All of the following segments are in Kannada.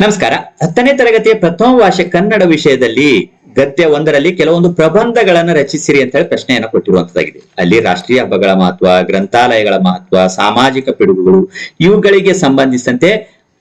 ನಮಸ್ಕಾರ. ಹತ್ತನೇ ತರಗತಿಯ ಪ್ರಥಮ ಭಾಷೆ ಕನ್ನಡ ವಿಷಯದಲ್ಲಿ ಗದ್ಯ ಒಂದರಲ್ಲಿ ಕೆಲವೊಂದು ಪ್ರಬಂಧಗಳನ್ನು ರಚಿಸಿರಿ ಅಂತ ಹೇಳಿ ಪ್ರಶ್ನೆಯನ್ನು ಕೊಟ್ಟಿರುವಂತದ್ದಾಗಿದೆ. ಅಲ್ಲಿ ರಾಷ್ಟ್ರೀಯ ಹಬ್ಬಗಳ ಮಹತ್ವ, ಗ್ರಂಥಾಲಯಗಳ ಮಹತ್ವ, ಸಾಮಾಜಿಕ ಪಿಡುಗುಗಳು ಇವುಗಳಿಗೆ ಸಂಬಂಧಿಸಿದಂತೆ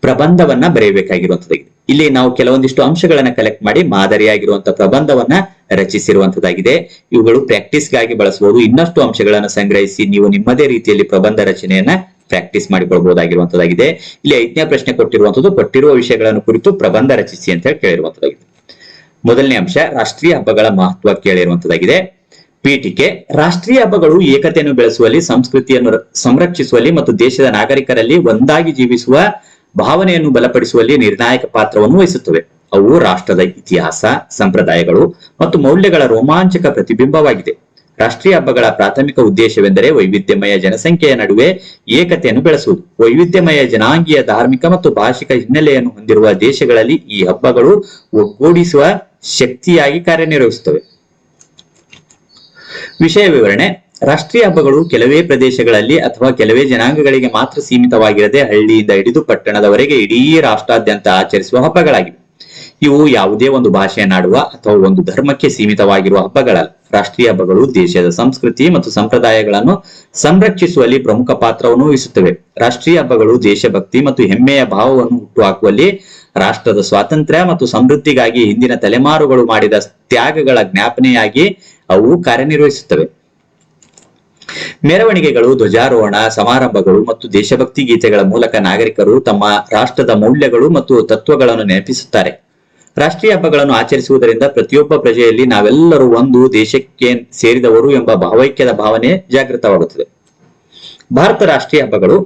ಪ್ರಬಂಧವನ್ನ ಬರೆಯಬೇಕಾಗಿರುವಂತದ್ದಾಗಿದೆ. ಇಲ್ಲಿ ನಾವು ಕೆಲವೊಂದಿಷ್ಟು ಅಂಶಗಳನ್ನ ಕಲೆಕ್ಟ್ ಮಾಡಿ ಮಾದರಿಯಾಗಿರುವಂತಹ ಪ್ರಬಂಧವನ್ನ ರಚಿಸಿರುವಂತದ್ದಾಗಿದೆ. ಇವುಗಳು ಪ್ರಾಕ್ಟೀಸ್ಗಾಗಿ ಬಳಸಬಹುದು. ಇನ್ನಷ್ಟು ಅಂಶಗಳನ್ನು ಸಂಗ್ರಹಿಸಿ ನೀವು ನಿಮ್ಮದೇ ರೀತಿಯಲ್ಲಿ ಪ್ರಬಂಧ ರಚನೆಯನ್ನ ಪ್ರಾಕ್ಟೀಸ್ ಮಾಡಿಕೊಳ್ಬಹುದಾಗಿರುವಂತದ್ದಾಗಿದೆ. ಇಲ್ಲಿ ಐದನೇ ಪ್ರಶ್ನೆ ಕೊಟ್ಟಿರುವಂತದ್ದು ಕೊಟ್ಟಿರುವ ವಿಷಯಗಳನ್ನು ಕುರಿತು ಪ್ರಬಂಧ ರಚಿಸಿ ಅಂತ ಹೇಳಿ ಕೇಳಿರುವಂತದ್ದಾಗಿದೆ. ಮೊದಲನೇ ಅಂಶ, ರಾಷ್ಟ್ರೀಯ ಹಬ್ಬಗಳ ಮಹತ್ವ ಕೇಳಿರುವಂತದ್ದಾಗಿದೆ. ಪೀಠಿಕೆ, ರಾಷ್ಟ್ರೀಯ ಹಬ್ಬಗಳು ಏಕತೆಯನ್ನು ಬೆಳೆಸುವಲ್ಲಿ, ಸಂಸ್ಕೃತಿಯನ್ನು ಸಂರಕ್ಷಿಸುವಲ್ಲಿ ಮತ್ತು ದೇಶದ ನಾಗರಿಕರಲ್ಲಿ ಒಂದಾಗಿ ಜೀವಿಸುವ ಭಾವನೆಯನ್ನು ಬಲಪಡಿಸುವಲ್ಲಿ ನಿರ್ಣಾಯಕ ಪಾತ್ರವನ್ನು ವಹಿಸುತ್ತವೆ. ಅವು ರಾಷ್ಟ್ರದ ಇತಿಹಾಸ, ಸಂಪ್ರದಾಯಗಳು ಮತ್ತು ಮೌಲ್ಯಗಳ ರೋಮಾಂಚಕ ಪ್ರತಿಬಿಂಬವಾಗಿದೆ. ರಾಷ್ಟ್ರೀಯ ಹಬ್ಬಗಳ ಪ್ರಾಥಮಿಕ ಉದ್ದೇಶವೆಂದರೆ ವೈವಿಧ್ಯಮಯ ಜನಸಂಖ್ಯೆಯ ನಡುವೆ ಏಕತೆಯನ್ನು ಬೆಳೆಸುವುದು. ವೈವಿಧ್ಯಮಯ ಜನಾಂಗೀಯ, ಧಾರ್ಮಿಕ ಮತ್ತು ಭಾಷಿಕ ಹಿನ್ನೆಲೆಯನ್ನು ಹೊಂದಿರುವ ದೇಶಗಳಲ್ಲಿ ಈ ಹಬ್ಬಗಳು ಒಗ್ಗೂಡಿಸುವ ಶಕ್ತಿಯಾಗಿ ಕಾರ್ಯನಿರ್ವಹಿಸುತ್ತವೆ. ವಿಷಯ ವಿವರಣೆ. ರಾಷ್ಟ್ರೀಯ ಹಬ್ಬಗಳು ಕೆಲವೇ ಪ್ರದೇಶಗಳಲ್ಲಿ ಅಥವಾ ಕೆಲವೇ ಜನಾಂಗಗಳಿಗೆ ಮಾತ್ರ ಸೀಮಿತವಾಗಿರದೆ ಹಳ್ಳಿಯಿಂದ ಹಿಡಿದು ಪಟ್ಟಣದವರೆಗೆ ಇಡೀ ರಾಷ್ಟ್ರಾದ್ಯಂತ ಆಚರಿಸುವ ಹಬ್ಬಗಳಾಗಿವೆ. ಇವು ಯಾವುದೇ ಒಂದು ಭಾಷೆಯನ್ನಾಡುವ ಅಥವಾ ಒಂದು ಧರ್ಮಕ್ಕೆ ಸೀಮಿತವಾಗಿರುವ ಹಬ್ಬಗಳಲ್ಲ. ರಾಷ್ಟ್ರೀಯ ಹಬ್ಬಗಳು, ದೇಶದ ಸಂಸ್ಕೃತಿ ಮತ್ತು ಸಂಪ್ರದಾಯಗಳನ್ನು ಸಂರಕ್ಷಿಸುವಲ್ಲಿ ಪ್ರಮುಖ ಪಾತ್ರವನ್ನು ವಹಿಸುತ್ತವೆ. ರಾಷ್ಟ್ರೀಯ ಹಬ್ಬಗಳು ದೇಶಭಕ್ತಿ ಮತ್ತು ಹೆಮ್ಮೆಯ ಭಾವವನ್ನು ಹುಟ್ಟುಹಾಕುವಲ್ಲಿ ರಾಷ್ಟ್ರದ ಸ್ವಾತಂತ್ರ್ಯ ಮತ್ತು ಸಮೃದ್ಧಿಗಾಗಿ ಹಿಂದಿನ ತಲೆಮಾರುಗಳು ಮಾಡಿದ ತ್ಯಾಗಗಳ ಜ್ಞಾಪನೆಯಾಗಿ ಅವು ಕಾರ್ಯನಿರ್ವಹಿಸುತ್ತವೆ. ಮೆರವಣಿಗೆಗಳು, ಧ್ವಜಾರೋಹಣ, ಸಮಾರಂಭಗಳು ಮತ್ತು ದೇಶಭಕ್ತಿ ಗೀತೆಗಳ ಮೂಲಕ ನಾಗರಿಕರು ತಮ್ಮ ರಾಷ್ಟ್ರದ ಮೌಲ್ಯಗಳು ಮತ್ತು ತತ್ವಗಳನ್ನು ನೆನಪಿಸುತ್ತಾರೆ. ರಾಷ್ಟ್ರೀಯ ಹಬ್ಬಗಳನ್ನು ಆಚರಿಸುವುದರಿಂದ ಪ್ರತಿಯೊಬ್ಬ ಪ್ರಜೆಯಲ್ಲಿ ನಾವೆಲ್ಲರೂ ಒಂದು ದೇಶಕ್ಕೆ ಸೇರಿದವರು ಎಂಬ ಭಾವೈಕ್ಯದ ಭಾವನೆ ಜಾಗೃತವಾಗುತ್ತದೆ. ಭಾರತ ರಾಷ್ಟ್ರೀಯ ಹಬ್ಬಗಳು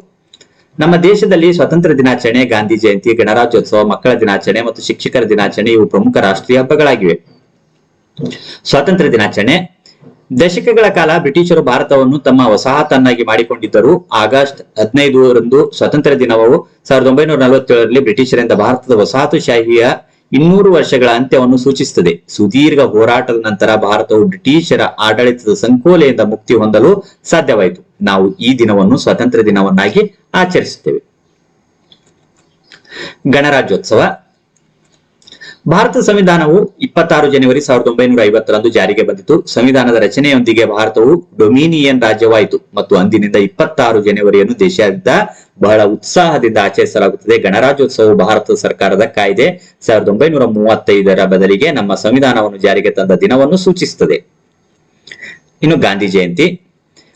ನಮ್ಮ ದೇಶದಲ್ಲಿ ಸ್ವಾತಂತ್ರ್ಯ ದಿನಾಚರಣೆ, ಗಾಂಧಿ ಜಯಂತಿ, ಗಣರಾಜ್ಯೋತ್ಸವ, ಮಕ್ಕಳ ದಿನಾಚರಣೆ ಮತ್ತು ಶಿಕ್ಷಕರ ದಿನಾಚರಣೆ ಇವು ಪ್ರಮುಖ ರಾಷ್ಟ್ರೀಯ ಹಬ್ಬಗಳಾಗಿವೆ. ಸ್ವಾತಂತ್ರ್ಯ ದಿನಾಚರಣೆ ದಶಕಗಳ ಕಾಲ ಬ್ರಿಟಿಷರು ಭಾರತವನ್ನು ತಮ್ಮ ವಸಾಹತನ್ನಾಗಿ ಮಾಡಿಕೊಂಡಿದ್ದರು. ಆಗಸ್ಟ್ ಹದಿನೈದರಂದು ಸ್ವಾತಂತ್ರ್ಯ ದಿನವು ಸಾವಿರದ ಒಂಬೈನೂರ ನಲವತ್ತೇಳರಲ್ಲಿ ಬ್ರಿಟಿಷರಿಂದ ಭಾರತದ ವಸಾಹತುಶಾಹಿಯ ಇನ್ನೂರು ವರ್ಷಗಳ ಅಂತ್ಯವನ್ನು ಸೂಚಿಸುತ್ತದೆ. ಸುದೀರ್ಘ ಹೋರಾಟದ ನಂತರ ಭಾರತವು ಬ್ರಿಟಿಷರ ಆಡಳಿತದ ಸಂಕೋಲೆಯಿಂದ ಮುಕ್ತಿ ಹೊಂದಲು ಸಾಧ್ಯವಾಯಿತು. ನಾವು ಈ ದಿನವನ್ನು ಸ್ವಾತಂತ್ರ್ಯ ದಿನವನ್ನಾಗಿ ಆಚರಿಸುತ್ತೇವೆ. ಗಣರಾಜ್ಯೋತ್ಸವ ಭಾರತ ಸಂವಿಧಾನವು ಇಪ್ಪತ್ತಾರು ಜನವರಿ ಸಾವಿರದ ಒಂಬೈನೂರ ಐವತ್ತರಂದು ಜಾರಿಗೆ ಬಂದಿತು. ಸಂವಿಧಾನದ ರಚನೆಯೊಂದಿಗೆ ಭಾರತವು ಡೊಮಿನಿಯನ್ ರಾಜ್ಯವಾಯಿತು ಮತ್ತು ಅಂದಿನಿಂದ ಇಪ್ಪತ್ತಾರು ಜನವರಿಯನ್ನು ದೇಶಾದ್ಯಂತ ಬಹಳ ಉತ್ಸಾಹದಿಂದ ಆಚರಿಸಲಾಗುತ್ತದೆ. ಗಣರಾಜ್ಯೋತ್ಸವವು ಭಾರತ ಸರ್ಕಾರದ ಕಾಯ್ದೆ ಸಾವಿರದ ಒಂಬೈನೂರ ಮೂವತ್ತೈದರ ಬದಲಿಗೆ ನಮ್ಮ ಸಂವಿಧಾನವನ್ನು ಜಾರಿಗೆ ತಂದ ದಿನವನ್ನು ಸೂಚಿಸುತ್ತದೆ. ಇನ್ನು ಗಾಂಧಿ ಜಯಂತಿ.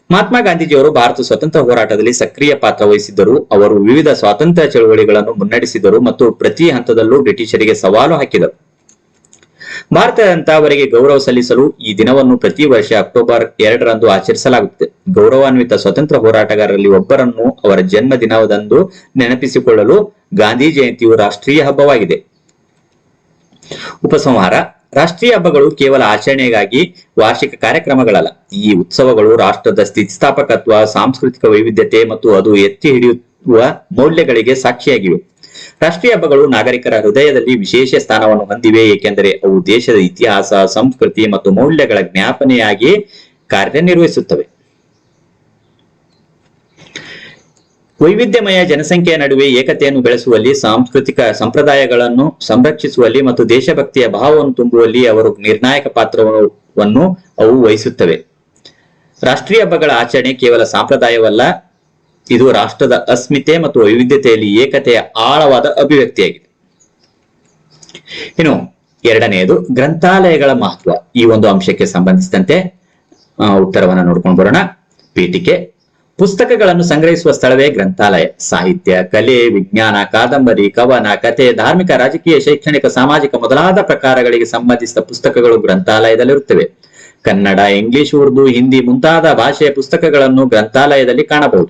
ಮಹಾತ್ಮ ಗಾಂಧೀಜಿಯವರು ಭಾರತ ಸ್ವತಂತ್ರ ಹೋರಾಟದಲ್ಲಿ ಸಕ್ರಿಯ ಪಾತ್ರ ವಹಿಸಿದ್ದರು. ಅವರು ವಿವಿಧ ಸ್ವಾತಂತ್ರ್ಯ ಚಳವಳಿಗಳನ್ನು ಮುನ್ನಡೆಸಿದರು ಮತ್ತು ಪ್ರತಿ ಹಂತದಲ್ಲೂ ಬ್ರಿಟಿಷರಿಗೆ ಸವಾಲು ಹಾಕಿದರು. ಭಾರತದಂತ ಅವರಿಗೆ ಗೌರವ ಸಲ್ಲಿಸಲು ಈ ದಿನವನ್ನು ಪ್ರತಿ ವರ್ಷ ಅಕ್ಟೋಬರ್ ಎರಡರಂದು ಆಚರಿಸಲಾಗುತ್ತದೆ. ಗೌರವಾನ್ವಿತ ಸ್ವತಂತ್ರ ಹೋರಾಟಗಾರರಲ್ಲಿ ಒಬ್ಬರನ್ನು ಅವರ ಜನ್ಮ ದಿನದಂದು ನೆನಪಿಸಿಕೊಳ್ಳಲು ಗಾಂಧಿ ಜಯಂತಿಯು ರಾಷ್ಟ್ರೀಯ ಹಬ್ಬವಾಗಿದೆ. ಉಪಸಂಹಾರ ರಾಷ್ಟ್ರೀಯ ಹಬ್ಬಗಳು ಕೇವಲ ಆಚರಣೆಗಾಗಿ ವಾರ್ಷಿಕ ಕಾರ್ಯಕ್ರಮಗಳಲ್ಲ. ಈ ಉತ್ಸವಗಳು ರಾಷ್ಟ್ರದ ಸ್ಥಿತಿಸ್ಥಾಪಕತ್ವ, ಸಾಂಸ್ಕೃತಿಕ ವೈವಿಧ್ಯತೆ ಮತ್ತು ಅದು ಎತ್ತಿ ಹಿಡಿಯುವ ಮೌಲ್ಯಗಳಿಗೆ ಸಾಕ್ಷಿಯಾಗಿವೆ. ರಾಷ್ಟ್ರೀಯ ಹಬ್ಬಗಳು ನಾಗರಿಕರ ಹೃದಯದಲ್ಲಿ ವಿಶೇಷ ಸ್ಥಾನವನ್ನು ಹೊಂದಿವೆ, ಏಕೆಂದರೆ ಅವು ದೇಶದ ಇತಿಹಾಸ, ಸಂಸ್ಕೃತಿ ಮತ್ತು ಮೌಲ್ಯಗಳ ಜ್ಞಾಪನೆಯಾಗಿ ಕಾರ್ಯನಿರ್ವಹಿಸುತ್ತವೆ. ವೈವಿಧ್ಯಮಯ ಜನಸಂಖ್ಯೆಯ ನಡುವೆ ಏಕತೆಯನ್ನು ಬೆಳೆಸುವಲ್ಲಿ, ಸಾಂಸ್ಕೃತಿಕ ಸಂಪ್ರದಾಯಗಳನ್ನು ಸಂರಕ್ಷಿಸುವಲ್ಲಿ ಮತ್ತು ದೇಶಭಕ್ತಿಯ ಭಾವವನ್ನು ತುಂಬುವಲ್ಲಿ ಅವರು ನಿರ್ಣಾಯಕ ಪಾತ್ರವನ್ನು ಅವು ವಹಿಸುತ್ತವೆ. ರಾಷ್ಟ್ರೀಯ ಹಬ್ಬಗಳ ಆಚರಣೆ ಕೇವಲ ಸಂಪ್ರದಾಯವಲ್ಲ, ಇದು ರಾಷ್ಟ್ರದ ಅಸ್ಮಿತೆ ಮತ್ತು ವೈವಿಧ್ಯತೆಯಲ್ಲಿ ಏಕತೆಯ ಆಳವಾದ ಅಭಿವ್ಯಕ್ತಿಯಾಗಿದೆ. ಇನ್ನು ಎರಡನೆಯದು, ಗ್ರಂಥಾಲಯಗಳ ಮಹತ್ವ. ಈ ಒಂದು ಅಂಶಕ್ಕೆ ಸಂಬಂಧಿಸಿದಂತೆ ಉತ್ತರವನ್ನು ನೋಡ್ಕೊಂಡು ಬರೋಣ. ಪೀಠಿಕೆ ಪುಸ್ತಕಗಳನ್ನು ಸಂಗ್ರಹಿಸುವ ಸ್ಥಳವೇ ಗ್ರಂಥಾಲಯ. ಸಾಹಿತ್ಯ, ಕಲೆ, ವಿಜ್ಞಾನ, ಕಾದಂಬರಿ, ಕವನ, ಕಥೆ, ಧಾರ್ಮಿಕ, ರಾಜಕೀಯ, ಶೈಕ್ಷಣಿಕ, ಸಾಮಾಜಿಕ ಮೊದಲಾದ ಪ್ರಕಾರಗಳಿಗೆ ಸಂಬಂಧಿಸಿದ ಪುಸ್ತಕಗಳು ಗ್ರಂಥಾಲಯದಲ್ಲಿರುತ್ತವೆ. ಕನ್ನಡ, ಇಂಗ್ಲಿಷ್, ಉರ್ದು, ಹಿಂದಿ ಮುಂತಾದ ಭಾಷೆಯ ಪುಸ್ತಕಗಳನ್ನು ಗ್ರಂಥಾಲಯದಲ್ಲಿ ಕಾಣಬಹುದು.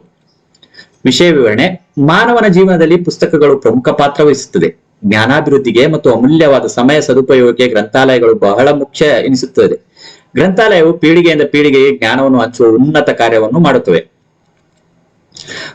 ವಿಷಯ ವಿವರಣೆ, ಮಾನವನ ಜೀವನದಲ್ಲಿ ಪುಸ್ತಕಗಳು ಪ್ರಮುಖ ಪಾತ್ರ ವಹಿಸುತ್ತದೆ. ಜ್ಞಾನಾಭಿವೃದ್ಧಿಗೆ ಮತ್ತು ಅಮೂಲ್ಯವಾದ ಸಮಯ ಸದುಪಯೋಗಕ್ಕೆ ಗ್ರಂಥಾಲಯಗಳು ಬಹಳ ಮುಖ್ಯ ಎನಿಸುತ್ತದೆ. ಗ್ರಂಥಾಲಯವು ಪೀಳಿಗೆಯಿಂದ ಪೀಳಿಗೆಗೆ ಜ್ಞಾನವನ್ನು ಹಂಚುವ ಉನ್ನತ ಕಾರ್ಯವನ್ನು ಮಾಡುತ್ತವೆ.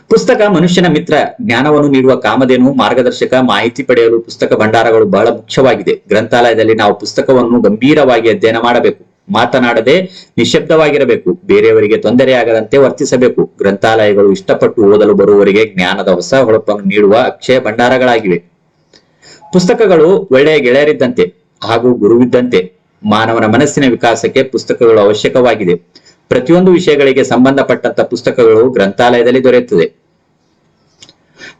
ಪುಸ್ತಕ ಮನುಷ್ಯನ ಮಿತ್ರ, ಜ್ಞಾನವನ್ನು ನೀಡುವ ಕಾಮಧೇನು, ಮಾರ್ಗದರ್ಶಕ, ಮಾಹಿತಿ ಪಡೆಯಲು ಪುಸ್ತಕ ಭಂಡಾರಗಳು ಬಹಳ ಮುಖ್ಯವಾಗಿದೆ. ಗ್ರಂಥಾಲಯದಲ್ಲಿ ನಾವು ಪುಸ್ತಕವನ್ನು ಗಂಭೀರವಾಗಿ ಅಧ್ಯಯನ ಮಾಡಬೇಕು. ಮಾತನಾಡದೆ ನಿಶಬ್ದವಾಗಿರಬೇಕು ಬೇರೆಯವರಿಗೆ ತೊಂದರೆಯಾಗದಂತೆ ವರ್ತಿಸಬೇಕು. ಗ್ರಂಥಾಲಯಗಳು ಇಷ್ಟಪಟ್ಟು ಓದಲು ಬರುವವರಿಗೆ ಜ್ಞಾನದ ಹೊಸ ಹೊಳಪನ್ನು ನೀಡುವ ಅಕ್ಷಯ ಭಂಡಾರಗಳಾಗಿವೆ. ಪುಸ್ತಕಗಳು ಒಳ್ಳೆಯ ಗೆಳೆಯರಿದ್ದಂತೆ ಹಾಗೂ ಗುರುವಿದ್ದಂತೆ ಮಾನವನ ಮನಸ್ಸಿನ ವಿಕಾಸಕ್ಕೆ ಪುಸ್ತಕಗಳು ಅವಶ್ಯಕವಾಗಿದೆ. ಪ್ರತಿಯೊಂದು ವಿಷಯಗಳಿಗೆ ಸಂಬಂಧಪಟ್ಟಂತ ಪುಸ್ತಕಗಳು ಗ್ರಂಥಾಲಯದಲ್ಲಿ ದೊರೆಯುತ್ತದೆ.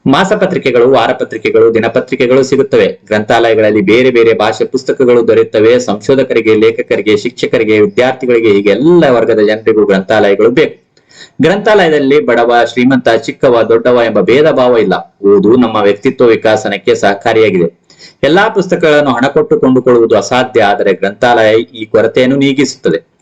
ಮಾಸಪತ್ರಿಕೆಗಳು ವಾರಪತ್ರಿಕೆಗಳು ದಿನಪತ್ರಿಕೆಗಳು ಸಿಗುತ್ತವೆ. ಗ್ರಂಥಾಲಯಗಳಲ್ಲಿ ಬೇರೆ ಬೇರೆ ಭಾಷೆ ಪುಸ್ತಕಗಳು ದೊರೆಯುತ್ತವೆ. ಸಂಶೋಧಕರಿಗೆ, ಲೇಖಕರಿಗೆ, ಶಿಕ್ಷಕರಿಗೆ, ವಿದ್ಯಾರ್ಥಿಗಳಿಗೆ, ಹೀಗೆ ಎಲ್ಲ ವರ್ಗದ ಜನರಿಗೂ ಗ್ರಂಥಾಲಯಗಳು ಬೇಕು. ಗ್ರಂಥಾಲಯದಲ್ಲಿ ಬಡವ, ಶ್ರೀಮಂತ, ಚಿಕ್ಕವ, ದೊಡ್ಡವ ಎಂಬ ಭೇದ ಭಾವ ಇಲ್ಲ. ಓದು ನಮ್ಮ ವ್ಯಕ್ತಿತ್ವ ವಿಕಾಸನಕ್ಕೆ ಸಹಕಾರಿಯಾಗಿದೆ. ಎಲ್ಲಾ ಪುಸ್ತಕಗಳನ್ನು ಹಣ ಕೊಟ್ಟು ಕೊಂಡುಕೊಳ್ಳುವುದು ಅಸಾಧ್ಯ, ಆದರೆ ಗ್ರಂಥಾಲಯ ಈ ಕೊರತೆಯನ್ನು ನೀಗಿಸುತ್ತದೆ.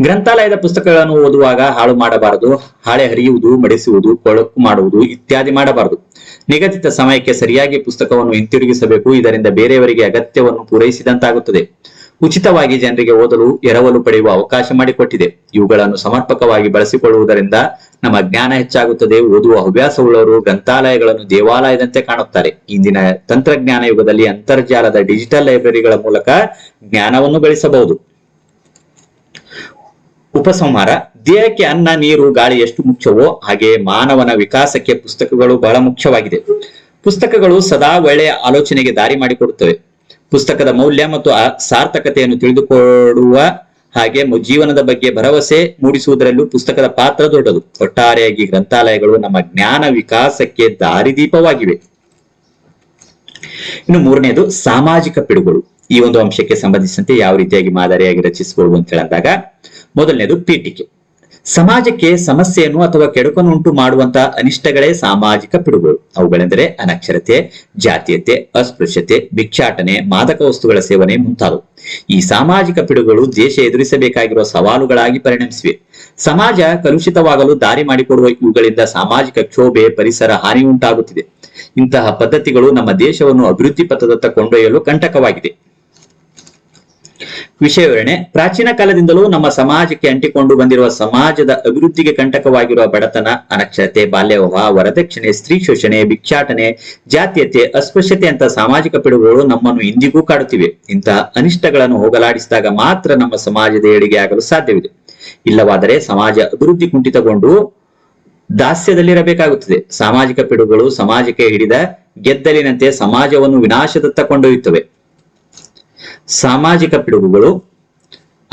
ಗ್ರಂಥಾಲಯದ ಪುಸ್ತಕಗಳನ್ನು ಓದುವಾಗ ಹಾಳು ಮಾಡಬಾರದು, ಹಾಳೆ ಹರಿಯುವುದು, ಮಡಿಸುವುದು, ಕೊಳಕು ಮಾಡುವುದು ಇತ್ಯಾದಿ ಮಾಡಬಾರದು. ನಿಗದಿತ ಸಮಯಕ್ಕೆ ಸರಿಯಾಗಿ ಪುಸ್ತಕವನ್ನು ಹಿಂತಿರುಗಿಸಬೇಕು, ಇದರಿಂದ ಬೇರೆಯವರಿಗೆ ಅಗತ್ಯವನ್ನು ಪೂರೈಸಿದಂತಾಗುತ್ತದೆ. ಉಚಿತವಾಗಿ ಜನರಿಗೆ ಓದಲು, ಎರವಲು ಪಡೆಯುವ ಅವಕಾಶ ಮಾಡಿಕೊಟ್ಟಿದೆ. ಇವುಗಳನ್ನು ಸಮರ್ಪಕವಾಗಿ ಬಳಸಿಕೊಳ್ಳುವುದರಿಂದ ನಮ್ಮ ಜ್ಞಾನ ಹೆಚ್ಚಾಗುತ್ತದೆ. ಓದುವ ಹವ್ಯಾಸವುಳ್ಳವರು ಗ್ರಂಥಾಲಯಗಳನ್ನು ದೇವಾಲಯದಂತೆ ಕಾಣುತ್ತಾರೆ. ಇಂದಿನ ತಂತ್ರಜ್ಞಾನ ಯುಗದಲ್ಲಿ ಅಂತರ್ಜಾಲದ ಡಿಜಿಟಲ್ ಲೈಬ್ರರಿಗಳ ಮೂಲಕ ಜ್ಞಾನವನ್ನು ಗಳಿಸಬಹುದು. ಉಪಸಂಹಾರ. ದೇಹಕ್ಕೆ ಅನ್ನ, ನೀರು, ಗಾಳಿ ಎಷ್ಟು ಮುಖ್ಯವೋ ಹಾಗೆ ಮಾನವನ ವಿಕಾಸಕ್ಕೆ ಪುಸ್ತಕಗಳು ಬಹಳ ಮುಖ್ಯವಾಗಿದೆ. ಪುಸ್ತಕಗಳು ಸದಾ ಒಳ್ಳೆಯ ಆಲೋಚನೆಗೆ ದಾರಿ ಮಾಡಿಕೊಡುತ್ತವೆ. ಪುಸ್ತಕದ ಮೌಲ್ಯ ಮತ್ತು ಸಾರ್ಥಕತೆಯನ್ನು ತಿಳಿದುಕೊಳ್ಳುವ ಹಾಗೆ ಜೀವನದ ಬಗ್ಗೆ ಭರವಸೆ ಮೂಡಿಸುವುದರಲ್ಲೂ ಪುಸ್ತಕದ ಪಾತ್ರ ದೊಡ್ಡದು. ಒಟ್ಟಾರೆಯಾಗಿ ಗ್ರಂಥಾಲಯಗಳು ನಮ್ಮ ಜ್ಞಾನ ವಿಕಾಸಕ್ಕೆ ದಾರಿದೀಪವಾಗಿವೆ. ಇನ್ನು ಮೂರನೇದು ಸಾಮಾಜಿಕ ಪಿಡುಗಳು. ಈ ಒಂದು ಅಂಶಕ್ಕೆ ಸಂಬಂಧಿಸಿದಂತೆ ಯಾವ ರೀತಿಯಾಗಿ ಮಾದರಿಯಾಗಿ ರಚಿಸಬಹುದು ಅಂತ ಹೇಳಿದಾಗ ಮೊದಲನೇದು ಪೀಠಿಕೆ. ಸಮಾಜಕ್ಕೆ ಸಮಸ್ಯೆಯನ್ನು ಅಥವಾ ಕೆಡುಕನ್ನು ಉಂಟು ಮಾಡುವಂತಹ ಅನಿಷ್ಟಗಳೇ ಸಾಮಾಜಿಕ ಪಿಡುಗಳು ಅವುಗಳೆಂದರೆ ಅನಕ್ಷರತೆ, ಜಾತೀಯತೆ, ಅಸ್ಪೃಶ್ಯತೆ, ಭಿಕ್ಷಾಟನೆ, ಮಾದಕ ವಸ್ತುಗಳ ಸೇವನೆ ಮುಂತಾದವು. ಈ ಸಾಮಾಜಿಕ ಪಿಡುಗಳು ದೇಶ ಎದುರಿಸಬೇಕಾಗಿರುವ ಸವಾಲುಗಳಾಗಿ ಪರಿಣಮಿಸಿವೆ. ಸಮಾಜ ಕಲುಷಿತವಾಗಲು ದಾರಿ ಮಾಡಿಕೊಡುವ ಇವುಗಳಿಂದ ಸಾಮಾಜಿಕ ಕ್ಷೋಭೆ, ಪರಿಸರ ಹಾನಿ ಉಂಟಾಗುತ್ತಿದೆ. ಇಂತಹ ಪದ್ಧತಿಗಳು ನಮ್ಮ ದೇಶವನ್ನು ಅಭಿವೃದ್ಧಿ ಪಥದತ್ತ ಕೊಂಡೊಯ್ಯಲು ಕಂಟಕವಾಗಿದೆ. ವಿಷಯ ವಿವರಣೆ. ಪ್ರಾಚೀನ ಕಾಲದಿಂದಲೂ ನಮ್ಮ ಸಮಾಜಕ್ಕೆ ಅಂಟಿಕೊಂಡು ಬಂದಿರುವ ಸಮಾಜದ ಅಭಿವೃದ್ಧಿಗೆ ಕಂಟಕವಾಗಿರುವ ಬಡತನ, ಅನಕ್ಷರತೆ ಬಾಲ್ಯ ವಿವಾಹ ವರದಕ್ಷಿಣೆ, ಸ್ತ್ರೀ ಶೋಷಣೆ, ಭಿಕ್ಷಾಟನೆ, ಜಾತೀಯತೆ, ಅಸ್ಪೃಶ್ಯತೆ ಅಂತ ಸಾಮಾಜಿಕ ಪಿಡುಗುಗಳು ನಮ್ಮನ್ನು ಇಂದಿಗೂ ಕಾಡುತ್ತಿವೆ. ಇಂತಹ ಅನಿಷ್ಟಗಳನ್ನು ಹೋಗಲಾಡಿಸಿದಾಗ ಮಾತ್ರ ನಮ್ಮ ಸಮಾಜದ ಏಳಿಗೆ ಆಗಲು ಸಾಧ್ಯವಿದೆ. ಇಲ್ಲವಾದರೆ ಸಮಾಜ ಅಭಿವೃದ್ಧಿ ಕುಂಠಿತಗೊಂಡು ದಾಸ್ಯದಲ್ಲಿರಬೇಕಾಗುತ್ತದೆ. ಸಾಮಾಜಿಕ ಪಿಡುಗುಗಳು ಸಮಾಜಕ್ಕೆ ಹಿಡಿದ ಗೆದ್ದಲಿನಂತೆ ಸಮಾಜವನ್ನು ವಿನಾಶದತ್ತ ಕೊಂಡೊಯ್ಯುತ್ತವೆ. ಸಾಮಾಜಿಕ ಪಿಡುಗುಗಳು,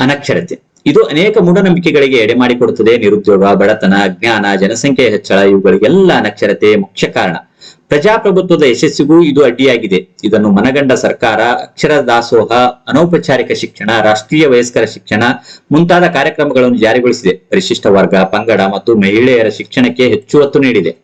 ಅನಕ್ಷರತೆ. ಇದು ಅನೇಕ ಮೂಢನಂಬಿಕೆಗಳಿಗೆ ಎಡೆ ಮಾಡಿಕೊಡುತ್ತದೆ. ನಿರುದ್ಯೋಗ, ಬಡತನ ಅಜ್ಞಾನ ಜನಸಂಖ್ಯೆಯ ಹೆಚ್ಚಳ, ಇವುಗಳಿಗೆಲ್ಲ ಅನಕ್ಷರತೆ ಮುಖ್ಯ ಕಾರಣ. ಪ್ರಜಾಪ್ರಭುತ್ವದ ಯಶಸ್ಸಿಗೂ ಇದು ಅಡ್ಡಿಯಾಗಿದೆ. ಇದನ್ನು ಮನಗಂಡ ಸರ್ಕಾರ, ಅಕ್ಷರ ದಾಸೋಹ, ಅನೌಪಚಾರಿಕ ಶಿಕ್ಷಣ, ರಾಷ್ಟ್ರೀಯ ವಯಸ್ಕರ ಶಿಕ್ಷಣ ಮುಂತಾದ ಕಾರ್ಯಕ್ರಮಗಳನ್ನು ಜಾರಿಗೊಳಿಸಿದೆ. ಪರಿಶಿಷ್ಟ ವರ್ಗ, ಪಂಗಡ ಮತ್ತು ಮಹಿಳೆಯರ ಶಿಕ್ಷಣಕ್ಕೆ ಹೆಚ್ಚು ಒತ್ತು ನೀಡಿದೆ.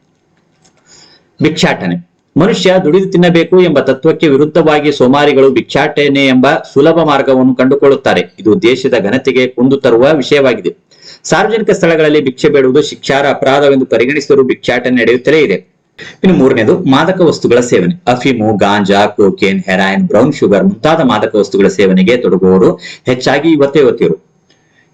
ಭಿಕ್ಷಾಟನೆ. ಮನುಷ್ಯ ದುಡಿದು ತಿನ್ನಬೇಕು ಎಂಬ ತತ್ವಕ್ಕೆ ವಿರುದ್ಧವಾಗಿ ಸೋಮಾರಿಗಳು ಭಿಕ್ಷಾಟನೆ ಎಂಬ ಸುಲಭ ಮಾರ್ಗವನ್ನು ಕಂಡುಕೊಳ್ಳುತ್ತಾರೆ. ಇದು ದೇಶದ ಘನತೆಗೆ ಕುಂದು ತರುವ ವಿಷಯವಾಗಿದೆ. ಸಾರ್ವಜನಿಕ ಸ್ಥಳಗಳಲ್ಲಿ ಭಿಕ್ಷೆ ಬೇಡುವುದು ಶಿಕ್ಷಾರ ಅಪರಾಧವೆಂದು ಪರಿಗಣಿಸಿದರೂ ಭಿಕ್ಷಾಟನೆ ನಡೆಯುತ್ತಲೇ ಇದೆ. ಇನ್ನು ಮೂರನೇದು, ಮಾದಕ ವಸ್ತುಗಳ ಸೇವನೆ. ಅಫೀಮು, ganja cocaine heroin, brown sugar ಮುಂತಾದ ಮಾದಕ ವಸ್ತುಗಳ ಸೇವನೆಗೆ ತೊಡಗುವವರು ಹೆಚ್ಚಾಗಿ ಇವತ್ತೇ ಯುವತಿಯರು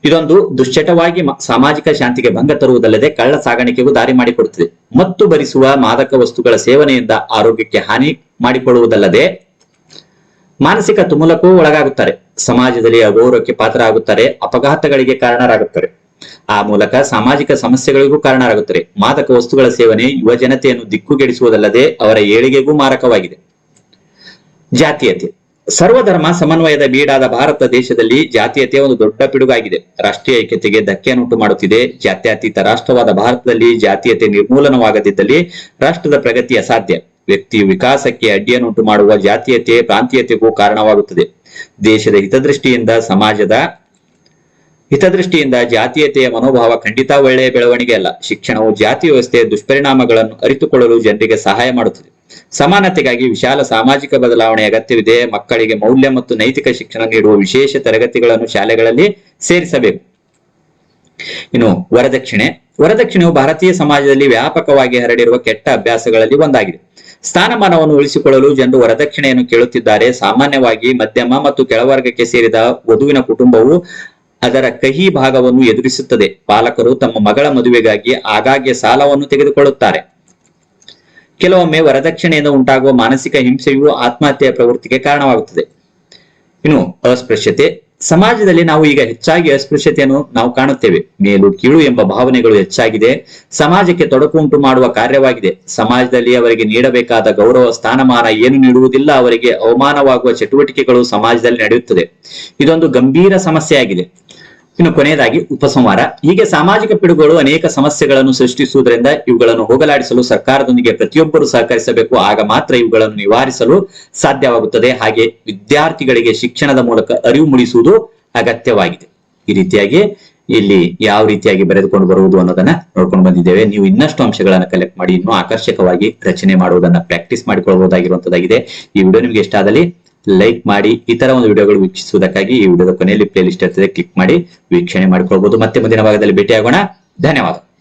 ಇದೊಂದು ದುಶ್ಚಟವಾಗಿ ಸಾಮಾಜಿಕ ಶಾಂತಿಗೆ ಭಂಗ ತರುವುದಲ್ಲದೆ ಕಳ್ಳ ಸಾಗಾಣಿಕೆಗೂ ದಾರಿ ಮಾಡಿಕೊಡುತ್ತದೆ. ಮತ್ತು ಭರಿಸುವ ಮಾದಕ ವಸ್ತುಗಳ ಸೇವನೆಯಿಂದ ಆರೋಗ್ಯಕ್ಕೆ ಹಾನಿ ಮಾಡಿಕೊಳ್ಳುವುದಲ್ಲದೆ ಮಾನಸಿಕ ತುಮುಲಕ್ಕೂ ಒಳಗಾಗುತ್ತಾರೆ. ಸಮಾಜದಲ್ಲಿ ಅಗೌರವಕ್ಕೆ ಪಾತ್ರರಾಗುತ್ತಾರೆ, ಅಪಘಾತಗಳಿಗೆ ಕಾರಣರಾಗುತ್ತಾರೆ. ಆ ಮೂಲಕ ಸಾಮಾಜಿಕ ಸಮಸ್ಯೆಗಳಿಗೂ ಕಾರಣರಾಗುತ್ತಾರೆ. ಮಾದಕ ವಸ್ತುಗಳ ಸೇವನೆ ಯುವ ಜನತೆಯನ್ನು ದಿಕ್ಕುಗೆಡಿಸುವುದಲ್ಲದೆ ಅವರ ಏಳಿಗೆಗೂ ಮಾರಕವಾಗಿದೆ. ಜಾತೀಯತೆ. ಸರ್ವಧರ್ಮ ಸಮನ್ವಯದ ಬೀಡಾದ ಭಾರತ ದೇಶದಲ್ಲಿ ಜಾತೀಯತೆ ಒಂದು ದೊಡ್ಡ ಪಿಡುಗಾಗಿದೆ. ರಾಷ್ಟ್ರೀಯ ಐಕ್ಯತೆಗೆ ಧಕ್ಕೆಯನ್ನುಂಟು ಮಾಡುತ್ತಿದೆ. ಜಾತ್ಯತೀತ ರಾಷ್ಟ್ರವಾದ ಭಾರತದಲ್ಲಿ ಜಾತೀಯತೆ ನಿರ್ಮೂಲನವಾಗದಿದ್ದಲ್ಲಿ ರಾಷ್ಟ್ರದ ಪ್ರಗತಿ ಅಸಾಧ್ಯ. ವ್ಯಕ್ತಿ ವಿಕಾಸಕ್ಕೆ ಅಡ್ಡಿಯನ್ನುಂಟು ಮಾಡುವ ಜಾತೀಯತೆ ಪ್ರಾಂತೀಯತೆಗೂ ಕಾರಣವಾಗುತ್ತದೆ. ದೇಶದ ಹಿತದೃಷ್ಟಿಯಿಂದ, ಸಮಾಜದ ಹಿತದೃಷ್ಟಿಯಿಂದ ಜಾತೀಯತೆಯ ಮನೋಭಾವ ಖಂಡಿತ ಒಳ್ಳೆಯ ಬೆಳವಣಿಗೆ ಅಲ್ಲ. ಶಿಕ್ಷಣವು ಜಾತಿ ವ್ಯವಸ್ಥೆಯ ದುಷ್ಪರಿಣಾಮಗಳನ್ನು ಅರಿತುಕೊಳ್ಳಲು ಜನರಿಗೆ ಸಹಾಯ ಮಾಡುತ್ತದೆ. ಸಮಾನತೆಗಾಗಿ ವಿಶಾಲ ಸಾಮಾಜಿಕ ಬದಲಾವಣೆ ಅಗತ್ಯವಿದೆ. ಮಕ್ಕಳಿಗೆ ಮೌಲ್ಯ ಮತ್ತು ನೈತಿಕ ಶಿಕ್ಷಣ ನೀಡುವ ವಿಶೇಷ ತರಗತಿಗಳನ್ನು ಶಾಲೆಗಳಲ್ಲಿ ಸೇರಿಸಬೇಕು. ಇನ್ನು ವರದಕ್ಷಿಣೆ. ವರದಕ್ಷಿಣೆಯು ಭಾರತೀಯ ಸಮಾಜದಲ್ಲಿ ವ್ಯಾಪಕವಾಗಿ ಹರಡಿರುವ ಕೆಟ್ಟ ಅಭ್ಯಾಸಗಳಲ್ಲಿ ಒಂದಾಗಿದೆ. ಸ್ಥಾನಮಾನವನ್ನು ಉಳಿಸಿಕೊಳ್ಳಲು ಜನರು ವರದಕ್ಷಿಣೆಯನ್ನು ಕೇಳುತ್ತಿದ್ದಾರೆ. ಸಾಮಾನ್ಯವಾಗಿ ಮಧ್ಯಮ ಮತ್ತು ಕೆಳವರ್ಗಕ್ಕೆ ಸೇರಿದ ವಧುವಿನ ಕುಟುಂಬವು ಅದರ ಕಹಿ ಭಾಗವನ್ನು ಎದುರಿಸುತ್ತದೆ. ಪಾಲಕರು ತಮ್ಮ ಮಗಳ ಮದುವೆಗಾಗಿ ಆಗಾಗ್ಗೆ ಸಾಲವನ್ನು ತೆಗೆದುಕೊಳ್ಳುತ್ತಾರೆ. ಕೆಲವೊಮ್ಮೆ ವರದಕ್ಷಿಣೆಯಿಂದ ಉಂಟಾಗುವ ಮಾನಸಿಕ ಹಿಂಸೆಯು ಆತ್ಮಹತ್ಯೆಯ ಪ್ರವೃತ್ತಿಗೆ ಕಾರಣವಾಗುತ್ತದೆ. ಇನ್ನು ಅಸ್ಪೃಶ್ಯತೆ. ಸಮಾಜದಲ್ಲಿ ನಾವು ಈಗ ಹೆಚ್ಚಾಗಿ ಅಸ್ಪೃಶ್ಯತೆಯನ್ನು ನಾವು ಕಾಣುತ್ತೇವೆ. ಮೇಲು, ಕೀಳು ಎಂಬ ಭಾವನೆಗಳು ಹೆಚ್ಚಾಗಿದೆ. ಸಮಾಜಕ್ಕೆ ತೊಡಕು ಉಂಟು ಮಾಡುವ ಕಾರ್ಯವಾಗಿದೆ. ಸಮಾಜದಲ್ಲಿ ಅವರಿಗೆ ನೀಡಬೇಕಾದ ಗೌರವ, ಸ್ಥಾನಮಾನ ಏನು ನೀಡುವುದಿಲ್ಲ, ಅವರಿಗೆ ಅವಮಾನವಾಗುವ ಚಟುವಟಿಕೆಗಳು ಸಮಾಜದಲ್ಲಿ ನಡೆಯುತ್ತದೆ. ಇದೊಂದು ಗಂಭೀರ ಸಮಸ್ಯೆಯಾಗಿದೆ. ಇನ್ನು ಕೊನೆಯದಾಗಿ ಉಪಸಂಹಾರ. ಹೀಗೆ ಸಾಮಾಜಿಕ ಪಿಡುಗುಗಳು ಅನೇಕ ಸಮಸ್ಯೆಗಳನ್ನು ಸೃಷ್ಟಿಸುವುದರಿಂದ ಇವುಗಳನ್ನು ಹೋಗಲಾಡಿಸಲು ಸರ್ಕಾರದೊಂದಿಗೆ ಪ್ರತಿಯೊಬ್ಬರು ಸಹಕರಿಸಬೇಕು. ಆಗ ಮಾತ್ರ ಇವುಗಳನ್ನು ನಿವಾರಿಸಲು ಸಾಧ್ಯವಾಗುತ್ತದೆ. ಹಾಗೆ ವಿದ್ಯಾರ್ಥಿಗಳಿಗೆ ಶಿಕ್ಷಣದ ಮೂಲಕ ಅರಿವು ಮೂಡಿಸುವುದು ಅಗತ್ಯವಾಗಿದೆ. ಈ ರೀತಿಯಾಗಿ ಇಲ್ಲಿ ಯಾವ ರೀತಿಯಾಗಿ ಬರೆದುಕೊಂಡು ಬರುವುದು ಅನ್ನೋದನ್ನ ನೋಡ್ಕೊಂಡು ಬಂದಿದ್ದೇವೆ. ನೀವು ಇನ್ನಷ್ಟು ಅಂಶಗಳನ್ನು ಕಲೆಕ್ಟ್ ಮಾಡಿ, ಇನ್ನೂ ಆಕರ್ಷಕವಾಗಿ ರಚನೆ ಮಾಡುವುದನ್ನ ಪ್ರಾಕ್ಟೀಸ್ ಮಾಡಿಕೊಳ್ಳಬಹುದಾಗಿರುವಂತದ್ದಾಗಿದೆ. ಈ ವಿಡಿಯೋ ನಿಮ್ಗೆ ಇಷ್ಟ ಆದಲ್ಲಿ ಲೈಕ್ ಮಾಡಿ ಇತರ ಒಂದು ವಿಡಿಯೋಗಳು ವೀಕ್ಷಿಸುವುದಕ್ಕಾಗಿ ಈ ವಿಡಿಯೋದ ಕೊನೆಯಲ್ಲಿ ಪ್ಲೇಲಿಸ್ಟ್ ಇರ್ತದೆ ಕ್ಲಿಕ್ ಮಾಡಿ ವೀಕ್ಷಣೆ ಮಾಡಿಕೊಳ್ಬಹುದು ಮತ್ತೆ ಮುಂದಿನ ಭಾಗದಲ್ಲಿ ಭೇಟಿಯಾಗೋಣ. ಧನ್ಯವಾದ.